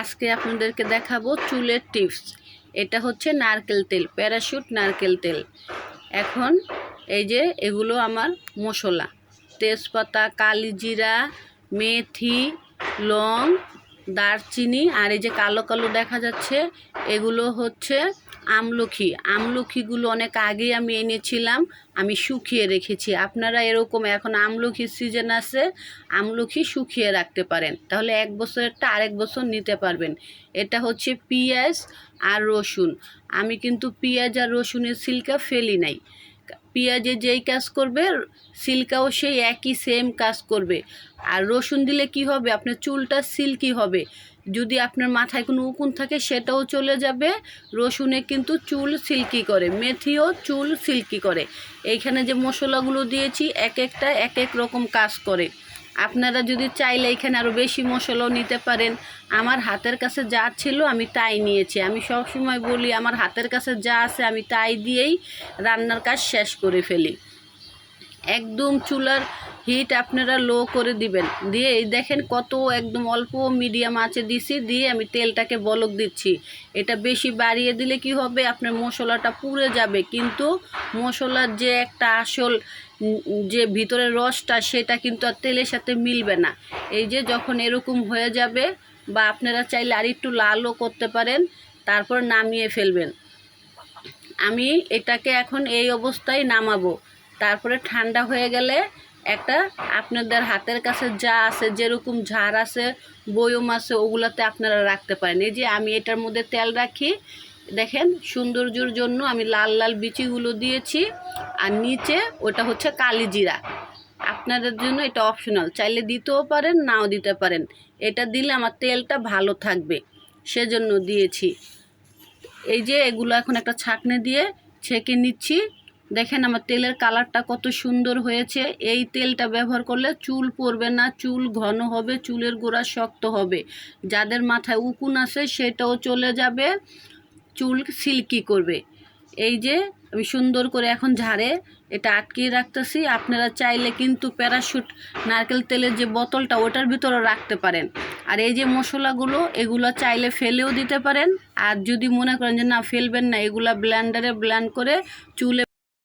আজকে আপনাদেরকে দেখাবো চুলের টিপস। এটা হচ্ছে নারকেল তেল, প্যারাশুট নারকেল তেল। এখন এই যে এগুলো আমার মশলা। তেজপাতা, কালিজিরা, মেথি, লং, দারচিনি, আর এই যে কালো কালো দেখা যাচ্ছে, এগুলো হচ্ছে আমলখি, আমলখিগুলো অনেক আগেই আমি এনেছিলাম, আমি শুকিয়ে রেখেছি। আপনারা এরকম এখন আমলখির সিজন আছে, আমলখি শুকিয়ে রাখতে পারেন। তাহলে এক বছরেরটা আরেক বছর নিতে পারবেন। এটা হচ্ছে পেঁয়াজ আর রসুন। আমি কিন্তু পেঁয়াজ আর রসুনের সিলকা ফেলি নাই। পেঁয়াজে যেই কাজ করবে, সিল্কাও সেই একই সেম কাজ করবে। আর রসুন দিলে কি হবে? আপনার চুলটা সিল্কি হবে। যদি আপনার মাথায় কোনো উকুন থাকে, সেটাও চলে যাবে। রসুনে কিন্তু চুল সিল্কি করে, মেথিও চুল সিল্কি করে। এইখানে যে মশলাগুলো দিয়েছি, এক একটা এক এক রকম কাজ করে। আপনারা যদি চাইলে এখানে আরও বেশি মশলাও নিতে পারেন। আমার হাতের কাছে যা ছিল আমি তাই নিয়েছি। আমি সব সময় বলি, আমার হাতের কাছে যা আছে আমি তাই দিয়েই রান্নার কাজ শেষ করে ফেলি। একদম চুলার হিট আপনারা লো করে দিবেন। দিয়ে এই দেখেন কত একদম অল্প মিডিয়াম আঁচে দিছি, দিয়ে আমি তেলটাকে বলক দিচ্ছি। এটা বেশি বাড়িয়ে দিলে কি হবে? আপনার মশলাটা পুড়ে যাবে। কিন্তু মশলার যে একটা আসল যে ভিতরের রসটা, সেটা কিন্তু আর তেলের সাথে মিলবে না। এই যে যখন এরকম হয়ে যাবে, বা আপনারা চাইলে আর একটু লালও করতে পারেন, তারপর নামিয়ে ফেলবেন। আমি এটাকে এখন এই অবস্থায় নামাবো। তারপরে ঠান্ডা হয়ে গেলে একটা আপনাদের হাতের কাছে যা আছে, যেরকম ঝাড় আছে, বয়ম আছে, ওগুলাতে আপনারা রাখতে পারেন। এই যে আমি এটার মধ্যে তেল রাখি, দেখেন সৌন্দর্যর জন্য আমি লাল লাল বিচিগুলো দিয়েছি, আর নিচে ওটা হচ্ছে কালি জিরা। আপনাদের জন্য এটা অপশনাল চাইলে দিতেও পারেন, নাও দিতে পারেন। এটা দিলে আমার তেলটা ভালো থাকবে, সেজন্য দিয়েছি। এই যে এগুলো এখন একটা ছাকনি দিয়ে ছেঁকে নিচ্ছি দেখেন আমার তেলের কালারটা কত সুন্দর হয়েছে। এই তেলটা ব্যবহার করলে চুল পড়বে না, চুল ঘন হবে, চুলের গোড়া শক্ত হবে। যাদের মাথায় উকুন আছে, সেটাও চলে যাবে, চুল সিল্কি করবে। এই যে আমি সুন্দর করে এখন ঝাড়ে এটা আটকিয়ে রাখতেছি। আপনারা চাইলে কিন্তু প্যারাশুট নারকেল তেলের যে বোতলটা, ওটার ভিতরে রাখতে পারেন। আর এই যে মশলাগুলো, এগুলো চাইলে ফেলেও দিতে পারেন। আর যদি মনে করেন যে না, ফেলবেন না, এগুলা ব্ল্যান্ডারে ব্ল্যান্ড করে চুলে